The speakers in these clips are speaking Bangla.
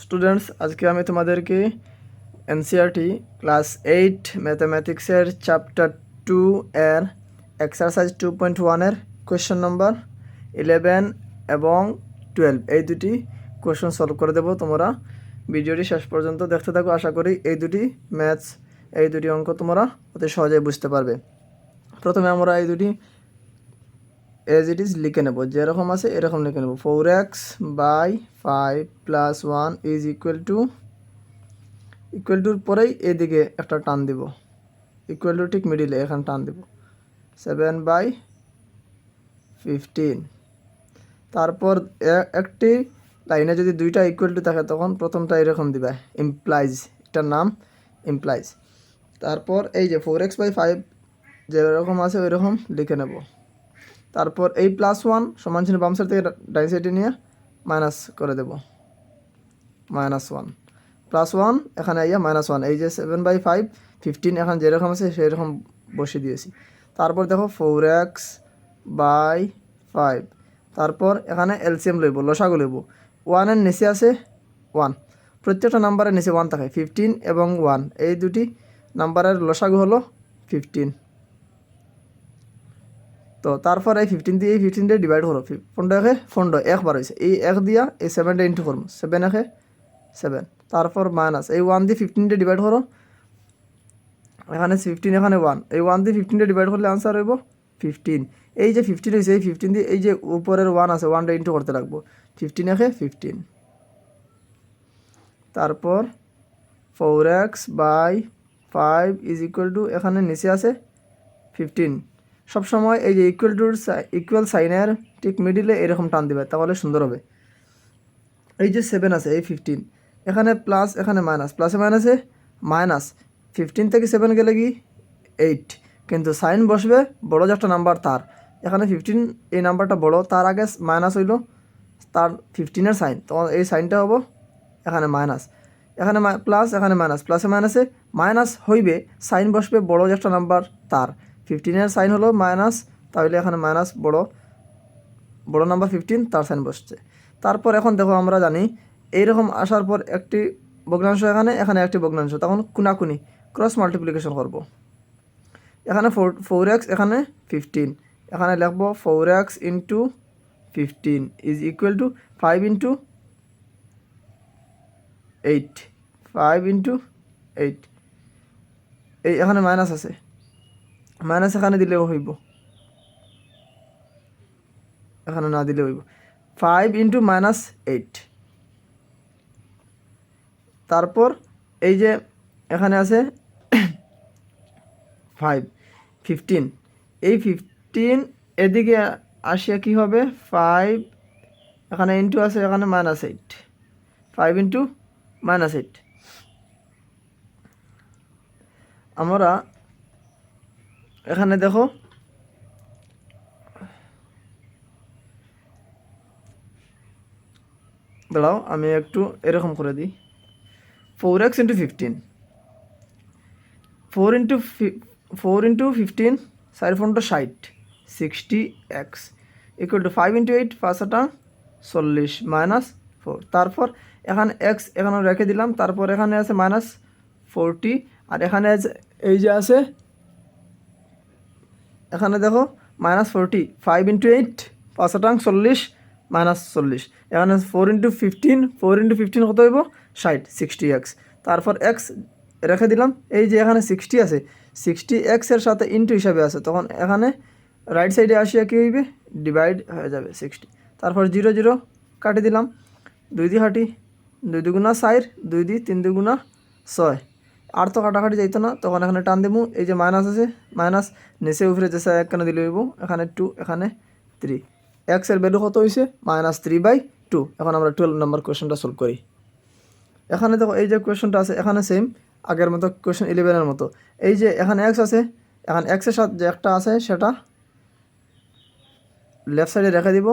স্টুডেন্টস আজকে আমি তোমাদেরকে এনসিআরটি ক্লাস এইট ম্যাথামেটিক্সের চ্যাপ্টার টু এর এক্সারসাইজ টু পয়েন্ট ওয়ানের কোয়েশ্চেন নম্বর ইলেভেন এবং টুয়েলভ এই দুটি কোয়েশ্চেন সলভ করে দেবো। তোমরা ভিডিওটি শেষ পর্যন্ত দেখতে থাকো। আশা করি এই দুটি ম্যাথস এই দুটি অঙ্ক তোমরা অতি সহজেই বুঝতে পারবে। প্রথমে আমরা এই দুটি এজ ইট ইজ লিখে নেব। যেরকম আছে, এরকম লিখে নেব। Four X by five plus one is equal to equal টুর পরেই এদিকে একটা টান দিব। ইকুয়াল টু ঠিক মিডিলে এখানে টান দিব। সেভেন বাই ফিফটিন তারপর একটি লাইনে যদি দুইটা ইকুয়াল টু থাকে, তখন প্রথমটা এরকম দিবা। ইমপ্লাইজ এটার নাম ইমপ্লাইজ তারপর এই যে ফোর এক্স বাই ফাইভ যেরকম আছে ওই রকম লিখে নেব। তারপর এই প্লাস ওয়ান সমান চিহ্ন বাম সাইড থেকে ডাইন সাইডে নিয়ে মাইনাস করে দেব। মাইনাস ওয়ান প্লাস ওয়ান এখানে আইয়া মাইনাস ওয়ান এই যে সেভেন বাই ফাইভ ফিফটিন এখন যেরকম আছে সেই রকম বসিয়ে দিয়েছি। তারপর দেখো ফোর এক্স বাই ফাইভ তারপর এখানে এলসিএম লইব, লসাগু লইব। ওয়ানের নিচে আছে ওয়ান প্রত্যেকটা নাম্বারের নিচে ওয়ান থাকে ফিফটিন এবং ওয়ান এই দুটি নাম্বারের লসাগু হলো ফিফটিন তো তারপর এই ফিফটিন দিয়ে এই ফিফটিন দিয়ে ডিভাইড করো পনেরো একে পনেরো একবার হয়েছে এই এক দিয়া এই সেভেনটা ইন্টু করব সেভেন একে সেভেন তারপর মাইনাস এই ওয়ান দিয়ে ফিফটিন দিয়ে ডিভাইড করো এখানে ফিফটিন এখানে ওয়ান এই ওয়ান দিয়ে ফিফটিন দিয়ে ডিভাইড করলে আনসার হইব ফিফটিন এই যে ফিফটিন হয়েছে এই ফিফটিন দিয়ে এই যে উপরের ওয়ান আছে ওয়ানটা ইন্টু করতে লাগবো। ফিফটিন একে ফিফটিন তারপর four X by five is equal to এখানে নিচে আছে ফিফটিন সবসময় এই যে ইকুয়াল টুর ইকুয়াল সাইনের ঠিক মিডিলে এরকম টান দিবে, তাহলে সুন্দর হবে। এই যে সেভেন আছে, এই ফিফটিন এখানে প্লাস এখানে মাইনাস প্লাসে মাইনাসে মাইনাস ফিফটিন থেকে সেভেন গেলে কি? এইট কিন্তু সাইন বসবে, বড় যে একটা নাম্বার তার। এখানে ফিফটিন এই নাম্বারটা বড়, তার আগে মাইনাস হইল, তার ফিফটিনের সাইন তো এই সাইনটা হব এখানে মাইনাস এখানে প্লাস এখানে মাইনাস প্লাসে মাইনাসে মাইনাস হইবে সাইন বসবে, বড় যে একটা নাম্বার তার। ফিফটিনের সাইন হলো মাইনাস তাহলে এখানে মাইনাস বড় বড় নাম্বার ফিফটিন তার সাইন বসছে। তারপর এখন দেখো আমরা জানি, এইরকম আসার পর একটি ভগ্নাংশ এখানে এখানে একটি ভগ্নাংশ। তখন কুনাকুনি ক্রস মাল্টিপ্লিকেশন করব। এখানে ফোর ফোর এক্স এখানে ফিফটিন এখানে লিখব four X into fifteen is equal to five into eight five into eight এই এখানে মাইনাস আছে। মাইনাস এখানে দিলেও হইব। এখানে না দিলে হইব। ফাইভ ইন্টু মাইনাস এইট তারপর এই যে এখানে আছে ফাইভ ফিফটিন এই ফিফটিন এদিকে আসিয়া কি হবে? ফাইভ এখানে ইন্টু আছে, এখানে minus eight five into minus eight আমরা এখানে দেখো। দাঁড়াও, আমি একটু এরকম করে দিই। Four X into fifteen four into four into fifteen side ফোনটা ষাট sixty X equal to five into eight পাঁচটা চল্লিশ মাইনাস ফোর তারপর এখানে এক্স এখানে রেখে দিলাম। তারপর এখানে আছে মাইনাস ফোরটি আর এখানে এই যে আছে এখানে দেখো minus forty five into eight পাঁচ টাং চল্লিশ মাইনাস চল্লিশ। এখানে four into fifteen four into fifteen কত হইব? ষাট সিক্সটি এক্স তারপর এক্স রেখে দিলাম। এই যে এখানে সিক্সটি আছে সিক্সটি এক্সের সাথে ইন্টু হিসাবে আছে। তখন এখানে রাইট সাইডে আসিয়া কী হইবে? ডিভাইড হয়ে যাবে সিক্সটি তারপর জিরো জিরো কাটি দিলাম। দুই দি হাঁটি, দুই দুগুণা চার দুই দি তিন দুগুণা ছয়। আর তো কাটাকাটি যাইতো না, তখন এখানে টান দেবো এই যে মাইনাস আছে মাইনাস নিচে উপরে যে এক কেন দিলে হইব, এখানে টু এখানে থ্রি এক্সের ভ্যালু কত হয়েছে মাইনাস থ্রি বাই টু এখন আমরা টুয়েলভ নম্বর কোয়েশনটা সলভ করি। এখানে দেখো, এই যে কোয়েশনটা আছে, এখানে সেম আগের মতো কোয়েশন ইলেভেনের মতো। এই যে এখানে এক্স আছে, এখন এক্সের সাথে যে একটা আছে, সেটা লেফট সাইডে রেখে দিব।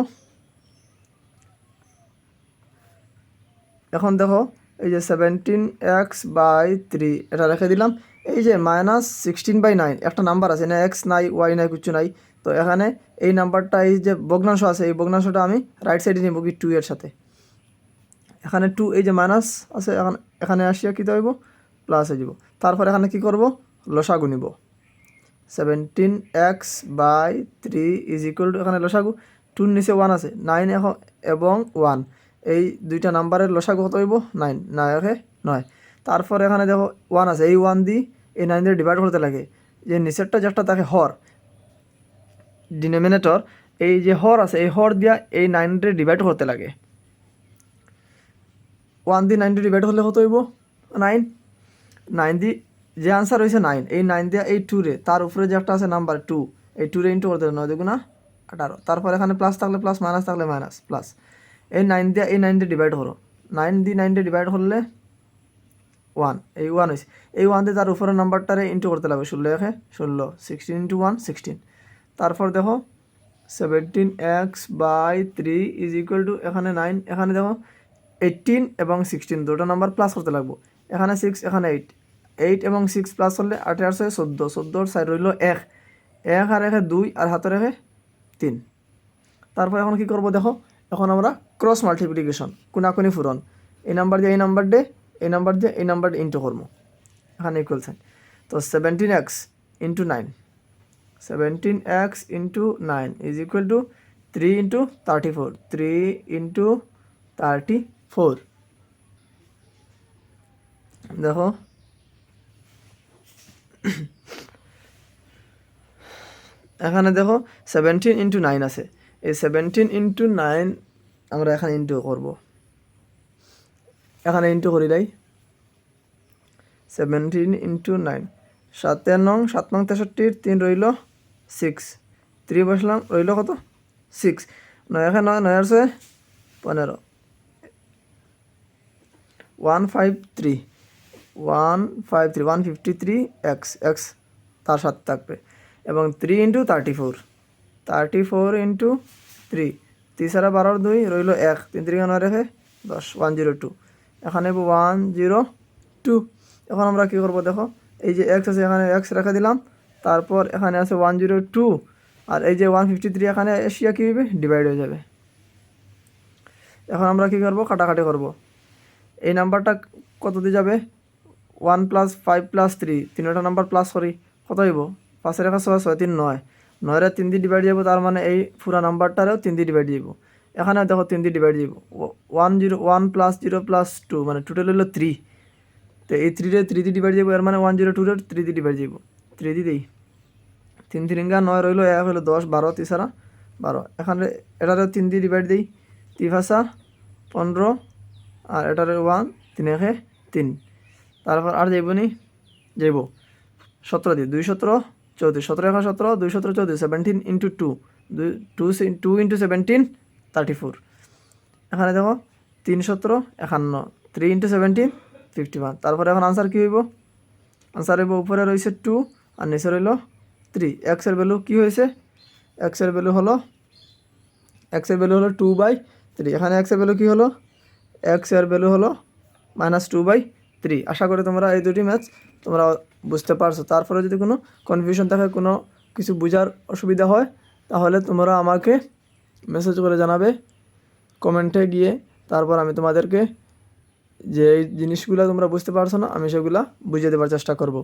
এখন দেখো এই যে সেভেন্টিন এক্স বাই থ্রি এটা রেখে দিলাম। এই যে মাইনাস সিক্সটিন বাই নাইন একটা নাম্বার আছে, না এক্স নাই ওয়াই নাই কিছু নাই। তো এখানে এই নাম্বারটা এই যে ভগ্নাংশ আছে, এই ভগ্নাংশটা আমি রাইট সাইডে নিব কি টু এর সাথে। এখানে টু এই যে মাইনাস আছে, এখানে এখানে আসিয়া কী হইব প্লাস হয়ে যাব। তারপর এখানে কি করব? লসাগু নিব। Seventeen X by three is equal to এখানে লসাগু টুর নিচে ওয়ান আছে নাইন এবং ওয়ান এই দুইটা নাম্বারের লসাগু কত হইব? নাইন। নয় একে নয়। তারপর এখানে দেখো ওয়ান আছে। এই ওয়ান দি এই নাইন দিয়ে ডিভাইড করতে লাগে। যে নিচেরটা যেটা থাকে হর। ডিনোমিনেটর এই যে হর আছে, এই হর দিয়া এই নাইন দিয়ে ডিভাইড করতে লাগে। ওয়ান দি নাইন ডিভাইড করলে কত হইব? নাইন নাইন দি যে আনসার হয়েছে নাইন এই নাইন দিয়া এই টুরে তার উপরে যে একটা আছে নাম্বার টু এই টুরে ইন্টু করতে নয় দুগুণা আঠারো। তারপর এখানে প্লাস থাকলে প্লাস মাইনাস থাকলে মাইনাস প্লাস এই নাইন দিয়া, এই নাইন দিয়ে ডিভাইড করো নাইন দি নাইন দিয়ে ডিভাইড করলে ওয়ান এই ওয়ান হয়েছে এই ওয়ান দিয়ে তার উপরে নাম্বারটারে ইন্টু করতে লাগবে ষোলো একে ষোলো সিক্সটিন ইন্টু ওয়ান সিক্সটিন তারপর দেখো seventeen X by three is equal to এখানে নাইন এখানে দেখো এইটিন এবং সিক্সটিন দুটো নাম্বার প্লাস করতে লাগবো। এখানে সিক্স এখানে এইট এইট এবং সিক্স প্লাস করলে আঠারোশো চোদ্দ চোদ্দোর সাইড রইল এক। এক আর একে দুই আর হাতে রেখে তিন। তারপর এখন কি করব দেখো এখন আমরা ক্রস মাল্টিপ্লিকেশন কোনাকুনি ফুরন এই নাম্বার দিয়ে এই নাম্বার দিয়ে, এই নাম্বার দিয়ে এই নাম্বার ইন্টু করব। এখানে ইকুয়াল সাইন তো seventeen X into nine seventeen X into nine is equal to three into thirty four three into thirty four দেখো। এখানে দেখো সেভেন্টিন ইন্টু নাইন আছে। এই সেভেন্টিন ইন্টু নাইন আমরা এখানে ইন্টু করব। এখানে ইন্টু করি দেয় সেভেন্টিন ইন্টু নাইন সাতে নং, সাত নং তেষট্টির তিন রইল সিক্স থ্রি বসলাম, রইল কত? সিক্স নয় এখানে নয় নয় আছে পনেরো। One five three one five three one fifty three X X তার সাথে থাকবে। এবং three into thirty four thirty four into three Thisara বারোর দুই রইল এক। তিন তিরিকা নয় রেখে দশ। ওয়ান জিরো টু এখানে ওয়ান জিরো টু এখন আমরা কী করব দেখো? এই যে এক্স আছে, এখানে এক্স রেখে দিলাম। তারপর এখানে আছে ওয়ান জিরো টু আর এই যে ওয়ান ফিফটি থ্রি এখানে এশিয়া কী হবে ডিভাইড হয়ে যাবে। এখন আমরা কী করব? কাটাকাটি করব। এই নাম্বারটা কত দিয়ে যাবে? One plus five plus three তিনটা নাম্বার প্লাস করি। কত হইব? পাঁচের একা ছয় ছয়, তিন, নয়। নয়রে তিন দিয়ে ডিভাইড যাব তার মানে এই পুরা নাম্বারটারেও তিন দিয়ে ডিভাইড দিব এখানে দেখো তিন দিয়ে ডিভাইড দিব one zero one plus zero plus two মানে টোটাল হলো থ্রি তো এই থ্রিরে থ্রি দিয়ে ডিভাইড যাব এর মানে ওয়ান জিরো টুরে থ্রি দিয়ে ডিভাইড যাব থ্রি দিয়ে দিই। তিন তিরিঙ্গা নয় রইল, এক হলো দশ, বারো, তিসারা, বারো। এখানে এটারে তিন দিয়ে ডিভাইড দিই। ভাষা, পনেরো, আর এটারে ওয়ান তিন একে তিন। তারপর আর যাইব নি? যাইব। সতেরো দিয়ে, দুই সতেরো চৌত্রিশ, সতেরো একা সতেরো, দুই সতেরো, চৌত্রিশ সেভেন্টিন ইন্টু টু দুই two two into seventeen thirty four এখানে দেখো, তিন সতেরো, একান্ন three into seventeen fifty one তারপরে এখন আনসার কী হইব? আনসার হইব, উপরে রয়েছে টু আর নিচে রইল থ্রি এক্সের ভ্যালু কী হয়েছে? এক্সের ভ্যালু হলো এক্সের ভ্যালু হলো টু বাই থ্রি এখানে এক্সের ভ্যালু কী হলো? এক্সের ভ্যালু হলো মাইনাস টু বাই থ্রি আশা করি তোমরা এই দুটি ম্যাচ তোমরা বুঝতে পারছ। তারপরে যদি কোনো কনফিউশন থাকে, কোনো কিছু বোঝার অসুবিধা হয়, তাহলে তোমরা আমাকে মেসেজ করে জানাবে। কমেন্টে গিয়ে তারপর আমি তোমাদেরকে যে এই জিনিসগুলো তোমরা বুঝতে পারছ না, আমি সেগুলো বুঝিয়ে দেওয়ার চেষ্টা করব।